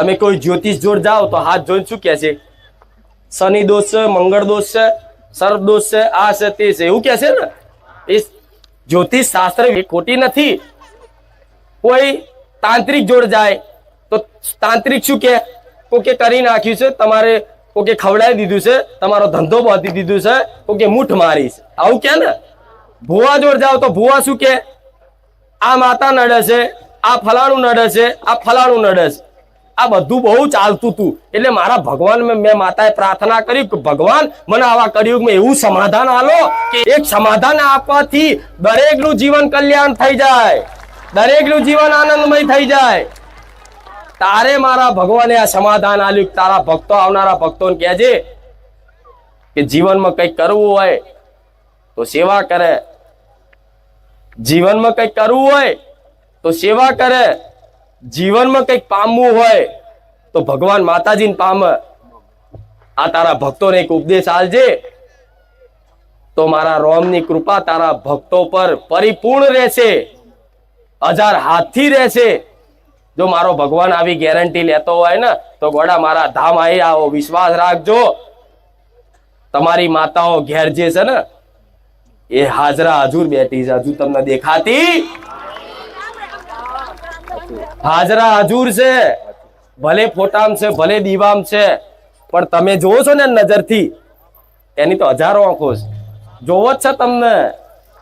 તમે કોઈ જ્યોતિષ જોડ જાઓ તો હાથ જોઈને શું કહે છે? શનિ દોષ છે, મંગળ દોષ છે સર્પ દોષ છે, આ છે, તે છે. એવું કહે છે ને? એ જ્યોતિષ શાસ્ત્ર ખોટી નથી. કોઈ તાંત્રિક જોડ જાય તો તાંત્રિક શું કે કોકે કરી નાખ્યું છે, તમારે કોકે ખવડાવી દીધું છે, તમારો ધંધો બાંધી દીધું છે, કોકે મૂઠ મારીશ આવું કે ને? ભુવા જોડ જાઓ તો ભુવા શું કે આ માતા નડે છે, આ ફલાણું નડે છે, આ ફલાણું નડે છે. આ બધું બહુ ચાલતું હતું એટલે મારા ભગવાન મેં માતાએ પ્રાર્થના કરી કે ભગવાન, મને આવા કળિયુગમાં એવું સમાધાન આલો કે એક સમાધાન આપવાથી દરેકનું જીવન કલ્યાણ થઈ જાય. દરેકનું જીવન આનંદમય થઈ જાય. તારે મારા ભગવાને આ સમાધાન આલ્યું તારા ભક્તો આવનારા ભક્તોને કહેજે કે જીવનમાં કંઈક કરવું હોય તો સેવા કરે. જીવનમાં કંઈક કરવું હોય તો સેવા કરે. જીવનમાં કંઈક પામવું હોય તો ભગવાન માતાજીને પામે. આ તારા ભક્તોને એક ઉપદેશ આલજે તો મારા રોમની કૃપા તારા ભક્તો પર પરિપૂર્ણ રહેશે. હજાર હાથથી રહેશે. જો મારો ભગવાન આવી ગેરંટી લેતો હોય ને, તો ગોડા મારા ધામ આવી આવો વિશ્વાસ રાખજો. તમારી માતાઓ ઘેર જે છે ને, એ હાજરા હજુર બેઠી છે. હજુ તમને દેખાતી હાજરા હજુર છે. ભલે ફોટામ છે, ભલે દીવામ છે, પણ તમે જોવો છો ને નજરથી, એની તો હજારો આંખો છે. જોવો જ છે તમને.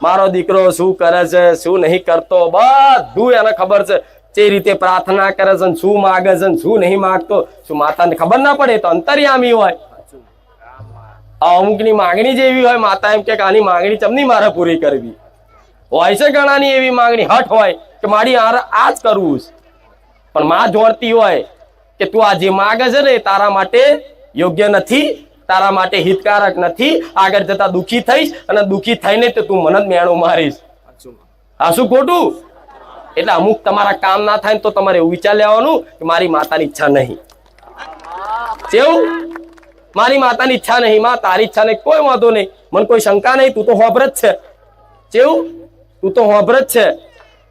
મારો દીકરો શું કરે છે, શું નહીં કરતો, બધું એને ખબર છે. જે રીતે પ્રાર્થના કરે છે શું માગે છે શું નહીં માગતો, શું માતાને ખબર ના પડે તો અંતર્યામી હોય. અમુકની માંગણી જેવી હોય, માતા એમ કે આની માંગણી ચમની મારે પૂરી કરવી? હોય છે ઘણાની એવી માંગણી? હટ હોય કે મારી આ જ કરવું છે. પણ માં જોડતી હોય કે તું આ જે માગે છે ને તારા માટે યોગ્ય નથી તારા માટે હિતકારક નથી આગળ જતા દુખી થઈશ અને દુખી થઈને તો તું મને જ મેણું મારીશ. આ શું ખોટું? એટલે અમુક તમારા કામ ના થાય તો તમારે એવું વિચાર લેવાનું કે મારી માતાની ઈચ્છા નહીં. કેવું મારી માતાની ઈચ્છા નહીં માં તારી ઈચ્છા નહીં કોઈ વાંધો નહીં. મને કોઈ શંકા નહીં તું તો હોબર જ છે. કેવું તું તો હોબર જ છે.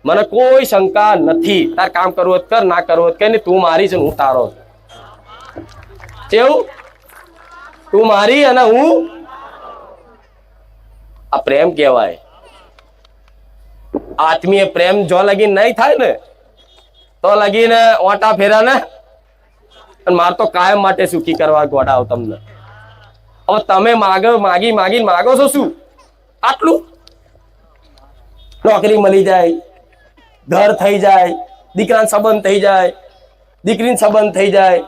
મને કોઈ શંકા નથી. તાર કામ કરવું કર, ના કરવું કે નહીં તું મારી છે હું તારો કેવું? તું મારી અને હું આ પ્રેમ કહેવાય. આત્મીય પ્રેમ જો લગીન નહીં થાય ને, તો લગીને ઓટા ફેરા ને મારે તો કાયમ માટે સુખી કરવા ગોડાવ તમને. હવે તમે માગો, માગી, માગીને માગો છો શું? આટલું? નોકરી મળી જાય. ઘર થઈ જાય, દીકરાને સંબંધ થઈ જાય, દીકરીને સંબંધ થઈ જાય.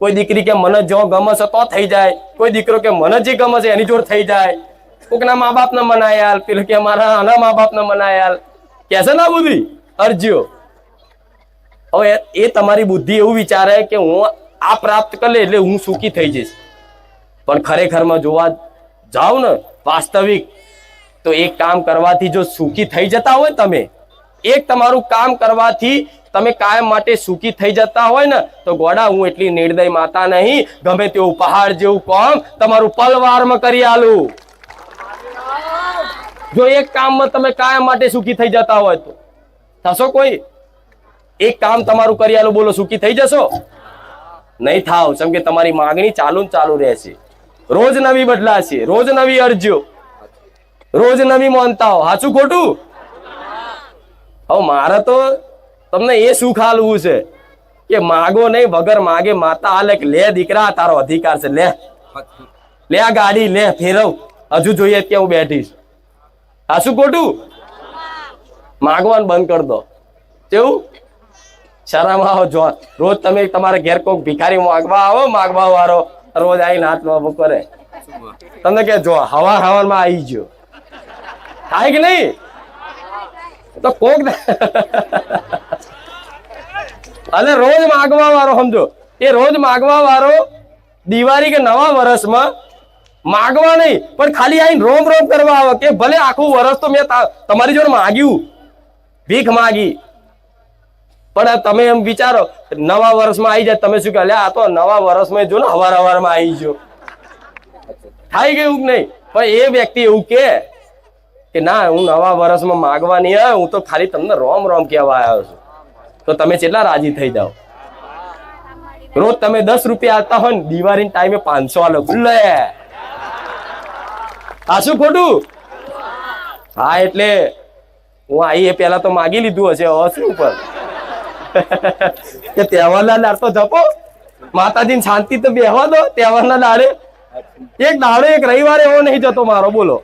કોઈ દીકરી કે મને જો ગમે છે તો થઈ જાય. કોઈ દીકરો કે મને જે ગમે છે એની જોડ થઈ જાય. કોકના મા બાપને મનાયાલ, પેલું કે મારા આના મા બાપને મનાયાલ. કે છે ને બધી? અરજીઓ. હવે એ તમારી બુદ્ધિ એવું વિચારે કે હું આ પ્રાપ્ત કરે એટલે હું સુખી થઈ જઈશ. પણ ખરેખરમાં જોવા જાઓ ને, વાસ્તવિક, તો એક કામ કરવાથી જો સુખી થઈ જતા હોય તમે એક તમારું કામ કરવાથી તમે કાયમ માટે સુખી થઈ જતા હોય ને, તો ગોડા, હું એટલી નિર્દય માતા નહીં. ગમે તેવું પહાડ જેવું કોમ તમારું પલવારમાં કરી આલું. જો એક કામમાં તમે કાયમ માટે સુખી થઈ જતા હોય તો. થશો કોઈ? એક કામ તમારું કરી આલું, બોલો, સુખી થઈ જશો? નહીં થાવ, કેમ કે તમારી માંગણી ચાલુ ચાલુ રહેશે. રોજ નવી બદલાશે, રોજ નવી અરજીઓ. રોજ નવી માનતા હો સાચું ખોટું? હવે મારે તો તમને એ સુખ હાલવું છે? કે માગો નહીં, વગર માગે, માતા હાલે લે દીકરા, તારો અધિકાર છે, લે. લે આ ગાડી, લે, ફેરવ. હજુ જોઈએ કે હું બેઠીશ. સાચું ખોટું? માગવાનું બંધ કરી દો. કેવું? શરમ આવો, જો. રોજ તમે તમારે ઘેર કોઈક ભિખારી માગવા આવો, માગવા વાળો, રોજ આવીને હાથ બાબુ કરે. તમને કે જો, હવા હવારમાં આવી ગયો. થાય કે નહીં? તો કોક અને રોજ માગવા વાળો, સમજો. એ રોજ માગવા વાળો દિવાળી કે નવા વર્ષમાં માગવા નહીં, પણ ખાલી આવીને રોમ રોમ કરવા આવે કે ભલે આખું વર્ષ તો મેં તમારી જોડે માગ્યું, ભીખ માગી. પણ તમે એમ વિચારો, નવા વર્ષમાં આવી જાય તમે શું કહે? આ તો નવા વર્ષમાં જો ને, હવાર હવારમાં આવી ગયો. થાય ગયું નહીં? પણ એ વ્યક્તિ એવું કે કે ના, હું નવા વર્ષમાં માગવા નહીં આવ્યો હું તો ખાલી તમને રોમ રોમ કહેવા આવ્યો છું. તો તમે કેટલા રાજી થઈ જાઓ? રોજ તમે દસ રૂપિયા આપતા હોય ને દિવાળી ટાઈમે પાંચસો આલો. લે આ શું ખોટું? હા, એટલે હું આઈ એ પેલા તો માગી લીધું હશે, હવે શું ઉપર? કે તહેવારના લાડ તો જપો. માતાજીને શાંતિ તો બેહવા દો, તહેવારના લાડે એક દાડો, એક રવિવારે એવો નહીં જતો મારો, બોલો.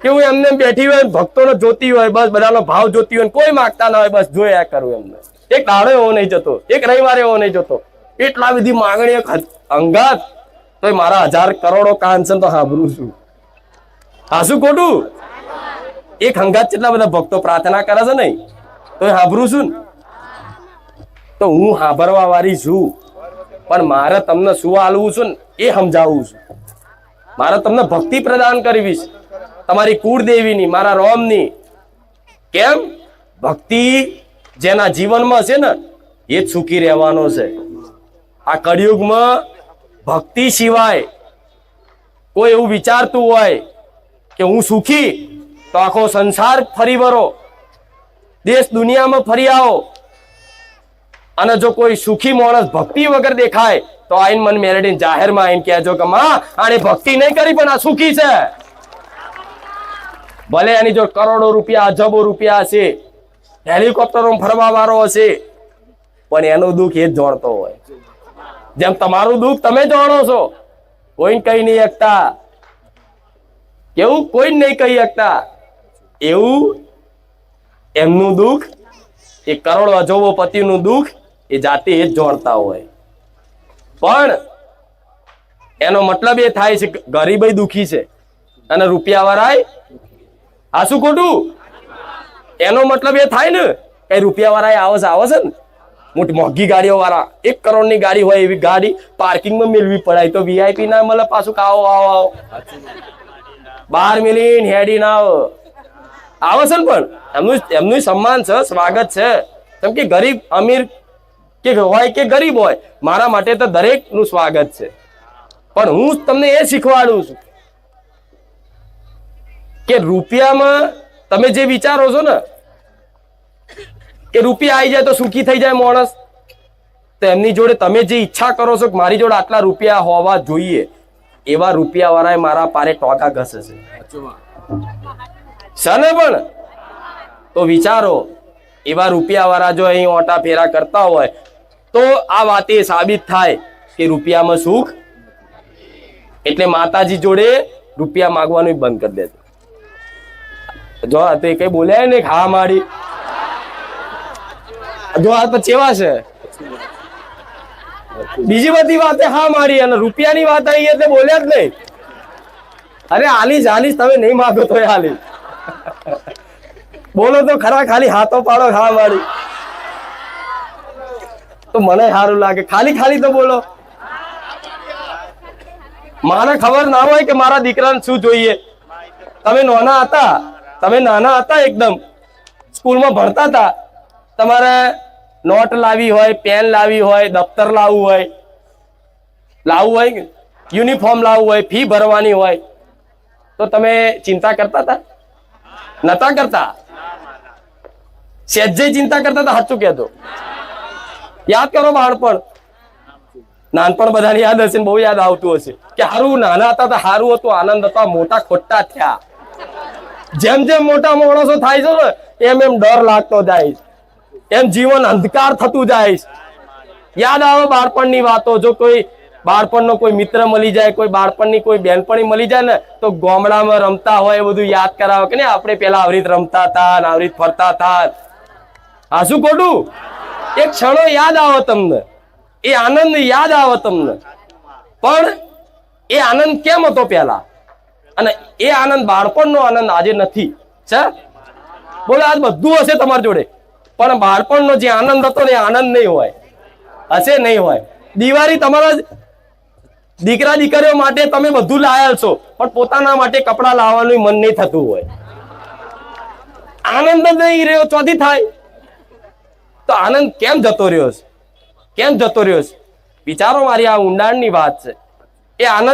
કે હું એમને એમ બેઠી હોય, ભક્તોનો જોતી હોય, બસ બધાનો ભાવ જોતી હોય કોઈ માગતા ના હોય, બસ જોયા કરું એમને. એક દાડો એવો નહીં જતો, એક રવિવારે એવો નહીં જતો. એટલા બધી માગણી અંગાત. તો મારા હજાર કરોડો કાંચન તો સાંભળું છું. હા, શું ખોટું? એક હંગાત કેટલા બધા ભક્તો પ્રાર્થના કરે છે નહીં તો હાંભરું છું ને. તો હું સાંભળવા વાળી છું. પણ મારે તમને શું આલવું છું ને, એ સમજાવું છું. મારે તમને ભક્તિ પ્રદાન કરવી છે. તમારી કુળદેવીની, મારા રોમની. કેમ? ભક્તિ જેના જીવનમાં છે ને, એ સુખી રહેવાનો છે. આ કળિયુગમાં ભક્તિ સિવાય કોઈ એવું વિચારતું હોય કે હું સુખી, તો આખો સંસાર ફરી વરો દેશ દુનિયામાં ફરી આવો. અને જો કોઈ સુખી માણસ ભક્તિ વગર દેખાય, તો આઈન મન મેળવીને જાહેરમાં આઈને કહેજો કે, માં, આને ભક્તિ નહીં કરી પણ આ સુખી છે. ભલે એની જો કરોડો રૂપિયા, અજબો રૂપિયા હશે હેલિકોપ્ટરો ફરવા વાળો હશે, પણ એનું દુઃખ એ જ જાણતો હોય. જેમ તમારું દુઃખ તમે જાણો છો કોઈ કઈ નહીં શકતા. કેવું? કોઈ નહીં કહી શકતા. એવું એમનું દુઃખ, એ કરોડો અજોબો પતિનું દુઃખ, એ જાતે એ જ જાણતા હોય. પણ એનો મતલબ એ થાય છે કે દુઃખી છે. અને રૂપિયા વાળાય આ શું ખોટું? એનો મતલબ એ થાય ને કે રૂપિયા વાળા આવે છે આવે છે ને. મોટી મોંઘી ગાડીઓ વાળા એક કરોડની ગાડી હોય એવી ગાડી પાર્કિંગમાં મેળવી પડાય. તો વીઆઈપી ના મળે પાછું આવો આવો આવો. બાર મિલીન હેડી ના આવો. છે ને પણ. એમનું એમનું સન્માન છે, સ્વાગત છે. કેમ કે ગરીબ અમીર કે હોય કે ગરીબ હોય, મારા માટે તો દરેકનું સ્વાગત છે. પણ હું તમને એ શીખવાડું છું કે રૂપિયામાં તમે જે વિચારો છો ને, કે રૂપિયા આવી જાય તો સુખી થઈ જાય માણસ. તો એમની જોડે તમે જે ઈચ્છા કરો છો મારી જોડે આટલા રૂપિયા હોવા જોઈએ, એવા રૂપિયા વાળા મારા પારે ટોકા ઘસે છે. સને પણ? તો વિચારો, એવા રૂપિયા વાળા જો અહીં ઓટા ફેરા કરતા હોય, તો આ વાત એ સાબિત થાય કે રૂપિયામાં સુખ, એટલે માતાજી જોડે રૂપિયા માગવાનું બંધ કરી દેજો. જો તે કઈ બોલ્યા ને હા મારી. જો આ પછી એવા છે? બીજી બધી વાતે હા મારી અને રૂપિયાની વાત આવી એટલે બોલ્યા જ નહીં. અરે આલીશ આલીશ, તમે નહીં માગો તો હાલી બોલો તો ખરા, ખાલી હાથો પાડો હા મારી. તો મને સારું લાગે. ખાલી ખાલી તો બોલો. મારે ખબર ના હોય કે મારા દીકરાને શું જોઈએ. તમે નોના હતા. તમે નાના હતા એકદમ. સ્કૂલમાં ભણતા હતા. તમારે નોટ લાવી હોય, પેન લાવી હોય, દફતર લાવવું હોય. લાવવું હોય યુનિફોર્મ લાવવું હોય, ફી ભરવાની હોય. તો તમે ચિંતા કરતા હતા? નતા કરતા? સહેજે ચિંતા કરતા હતા, સાચું કહેતો. યાદ કરો બાળપણ. નાનપણ બધાને યાદ હશે બહુ યાદ આવતું હશે. કે સારું નાના હતા તો હારું હતું, આનંદ હતો, મોટા ખોટા થયા. જેમ જેમ મોટા માણસો થાય છે ને, એમ એમ ડર લાગતો જાય એમ જીવન અંધકાર થતું જાય યાદ આવે બાળપણની વાતો, જો કોઈ બાળપણનો કોઈ મિત્ર મળી જાય, કોઈ બાળપણની કોઈ બેનપણી મળી જાય ને, તો ગામડામાં રમતા હોય એ બધું યાદ કરાવે કે ને આપણે પેલા આવી રીતે રમતા હતા ને આવી રીતે ફરતા હતા. હા શું ખોટું? એ ક્ષણો યાદ આવે તમને. એ આનંદ યાદ આવે તમને. પણ એ આનંદ કેમ હતો પેલા અને એ આનંદ બાળપણનો આનંદ આજે નથી. છે? બોલો, આજ બધું હશે તમારી જોડે. પણ બાળપણનો જે આનંદ હતો ને આનંદ નહીં હોય. હશે નહીં હોય. દિવાળી તમારા દીકરા દીકરીઓ માટે તમે બધું લાયા છો, પણ પોતાના માટે કપડાં લાવવાનું મન નહીં થતું હોય. આનંદ જ નહીં રહ્યો, ચોથી થાય. તો આનંદ કેમ જતો રહ્યો છે? કેમ જતો રહ્યો છે? વિચારો મારી, આ ઊંડાણની વાત છે. એ આનંદ